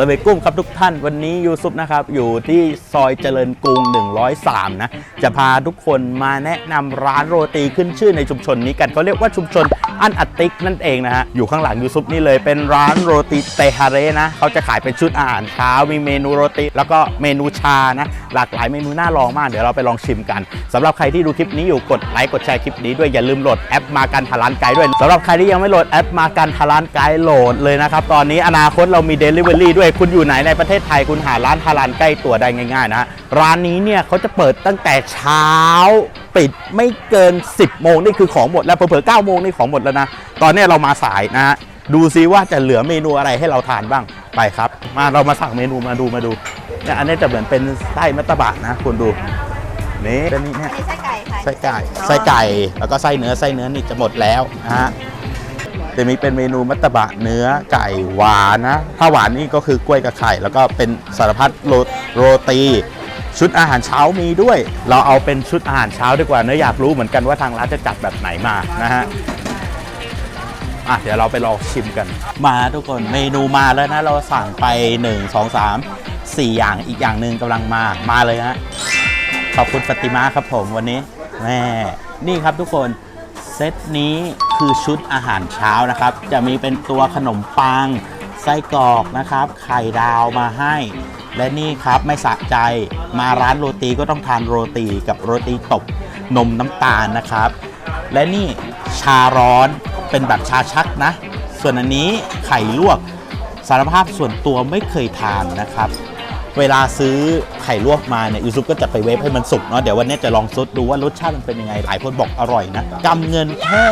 สวัสดีกุ้งครับทุกท่านวันนี้ยูซุปนะครับอยู่ที่ซอยเจริญกรุง 103 นะ จะพาทุกคนมาแนะนำร้านโรตีขึ้นชื่อในชุมชนนี้กันเขาเรียกว่าชุมชนอันอัติกนั่นเองนะฮะ อยู่ข้างหลังยูซุปนี่เลยเป็นร้านโรตีเตฮาเรนะเขาจะขายเป็นชุดอาหารเช้ามีเมนูโรตี แล้วก็เมนูชานะ หลากหลายเมนูน่าลองมากเดี๋ยวเราไปลองชิมกันสำหรับใครที่ดูคลิปนี้อยู่กดไลค์กดแชร์คลิปนี้ด้วยอย่าลืมโหลดแอปมากันทาร้านไกด์ด้วยสำหรับใครที่ยังไม่โหลดแอปมากันทาร้านไกด์โหลดเลยนะครับตอนนี้อนาคตเรามี Delivery ด้วยคุณอยู่ไหนในประเทศไทยคุณหาร้านทาร้านใกล้ตัวได้ง่ายๆนะร้านนี้เนี่ยเขาจะเปิดตั้งแต่เช้าปิดไม่เกิน 10 โมงนี่คือของหมดแล้วเผลอๆ9โมงนี่ของหมดแล้วนะ ตอนเนี้ยเรามาสายนะฮะดูซิว่าจะเหลือเมนูอะไรให้เราทานบ้างไปครับ มาเรามาสั่งเมนูมาดูมาดูเนี่ยอันนี้จะเหมือนเป็นไส้มัตตบะนะคุณดูนี่เป็นนี่เนี่ยอันนี้ไส้ไก่ค่ะไส้ไก่ไส้ไก่แล้วก็ไส้เนื้อไส้เนื้อนี่จะหมดแล้วนะฮะ จะมีเป็นเมนูมัตตบะเนื้อไก่หวานนะ ถ้าหวานนี่ก็คือกล้วยกับไข่ แล้วก็เป็นสารพัดโรโรตี ชุดอาหารเช้ามีด้วย เราเอาเป็นชุดอาหารเช้าดีกว่าเนื้ออยากรู้เหมือนกันว่าทางร้านจะจัดแบบไหนมานะฮะอะเดี๋ยวเราไปลองชิมกัน มาทุกคนเมนูมาแล้วนะ เราสั่งไป 1 2 3 4 อย่างอีกอย่างหนึ่งกำลังมามาเลยฮะขอบคุณฟติมาครับผมวันนี้แม่นี่ครับทุกคน เซตนี้คือชุดอาหารเช้านะครับ จะมีเป็นตัวขนมปัง ไส้กรอกนะครับ ไข่ดาวมาให้ และนี่ครับไม่สะใจมาร้านโรตีก็ต้องทานโรตีกับโรตีตบนมน้ำตาลนะครับ และนี่ชาร้อนเป็นแบบชาชักนะ ส่วนอันนี้ไข่ลวกสารภาพส่วนตัวไม่เคยทานนะครับ เวลาซื้อไข่ลวกมาเนี่ยยูซุปก็จะไปเวฟให้มันสุกเนาะเดี๋ยววันนี้จะลองซดดูว่ารสชาติมันเป็นยังไงหลายคนบอกอร่อยนะกำเงินแค่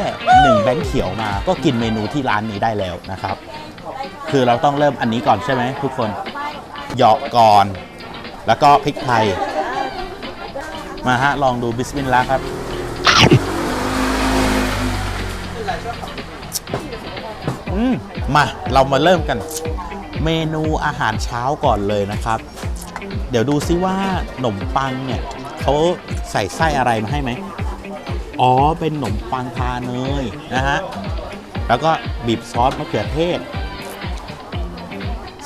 หนึ่งแบงค์เขียวมาก็กินเมนูที่ร้านนี้ได้แล้วนะครับ คือเราต้องเริ่มอันนี้ก่อนใช่ไหมทุกคนเหยาะก่อน แล้วก็พริกไทย มาฮะ ลองดูบิสมิลลาห์ครับอืมมาเรามาเริ่มกัน เมนูอาหารเช้าก่อนเลยนะครับ เดี๋ยวดูซิว่าขนมปังเนี่ยเขาใส่ไส้อะไรมาให้ไหม อ๋อ เป็นขนมปังทาเนยนะฮะ แล้วก็บีบซอสมะเขือเทศ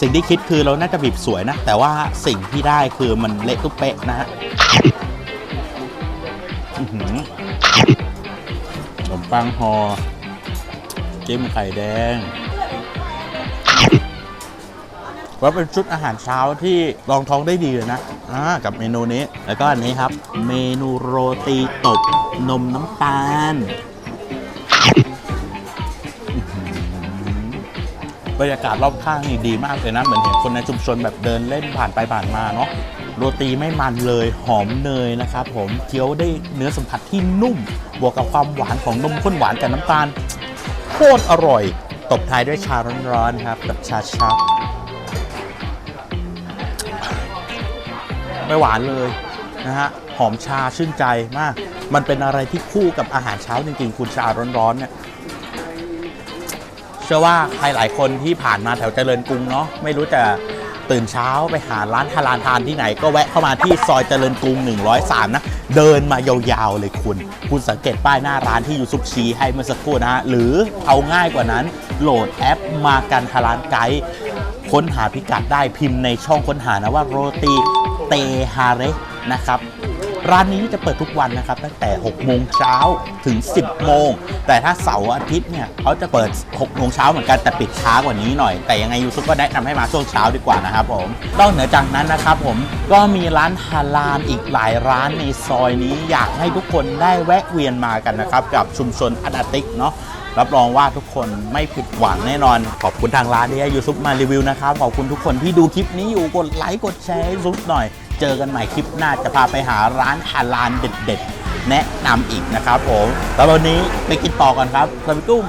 สิ่งที่คิดคือเราน่าจะบีบสวยนะ แต่ว่าสิ่งที่ได้คือมันเละตุ๊บเป๊ะนะฮะอื้อหือขนมปังห่อจิ้มไข่แดง ว่าเป็นชุดอาหารเช้าที่รองท้องได้ดีเลยนะอ่ากับเมนูนี้ แล้วก็อันนี้ครับ เมนูโรตีตบนมน้ำตาลบรรยากาศรอบข้างนี่ดีมากเลยนะ เหมือนเห็นคนในชุมชนแบบเดินเล่นผ่านไปผ่านมาเนาะโรตีไม่มันเลยหอมเนยนะครับผมเคี้ยวได้เนื้อสัมผัสที่นุ่ม บวกกับความหวานของนมข้นหวานกับน้ำตาลโคตรอร่อย ตบท้ายด้วยชาร้อนๆครับ กับชาชัก ไม่หวานเลยนะฮะหอมชาชื่นใจมาก มันเป็นอะไรที่คู่กับอาหารเช้าจริงๆ คุณชาร้อนๆเนี่ยเชื่อว่าใครหลายคนที่ผ่านมาแถวเจริญกรุงเนาะไม่รู้จะตื่นเช้าไปหาร้านทานทานที่ไหน ก็แวะเข้ามาที่ซอยเจริญกรุง 103 นะ เดินมายาวๆเลยคุณ คุณสังเกตป้ายหน้าร้านที่ยูซุปชี้ให้เมื่อสักครู่นะ หรือเอาง่ายกว่านั้น โหลดแอปมากันทารานไกด์ค้นหาพิกัดได้พิมพ์ในช่องค้นหานะว่าโรตี เตฮาเรนะครับ ร้านนี้จะเปิดทุกวันนะครับ ตั้งแต่ 6 โมงเช้าถึง 10 โมง แต่ถ้าเสาร์อาทิตย์เนี่ยเขาจะเปิด 6 โมงเช้าเหมือนกันแต่ปิดช้ากว่านี้หน่อย แต่ยังไงยูซุปก็แนะนำให้มาช่วงเช้าดีกว่านะครับผมนอกเหนือจากนั้นนะครับผมก็มีร้านฮาลาลอีกหลายร้านในซอยนี้อยากให้ทุกคนได้แวะเวียนมากันนะครับกับชุมชนอนาติกเนาะรับรองว่าทุกคนไม่ผิดหวังแน่นอน ขอบคุณทางร้านที่ให้ยูซุปมารีวิวนะครับ ขอบคุณทุกคนที่ดูคลิปนี้อยู่กดไลค์กดแชร์ให้ซุปหน่อย เจอกันใหม่คลิปหน้าจะพาไปหาร้านฮาลานเด็ดๆ แนะนำอีกนะครับผมแล้ววันนี้ไปกินต่อกันครับสวัสดีกุ้ม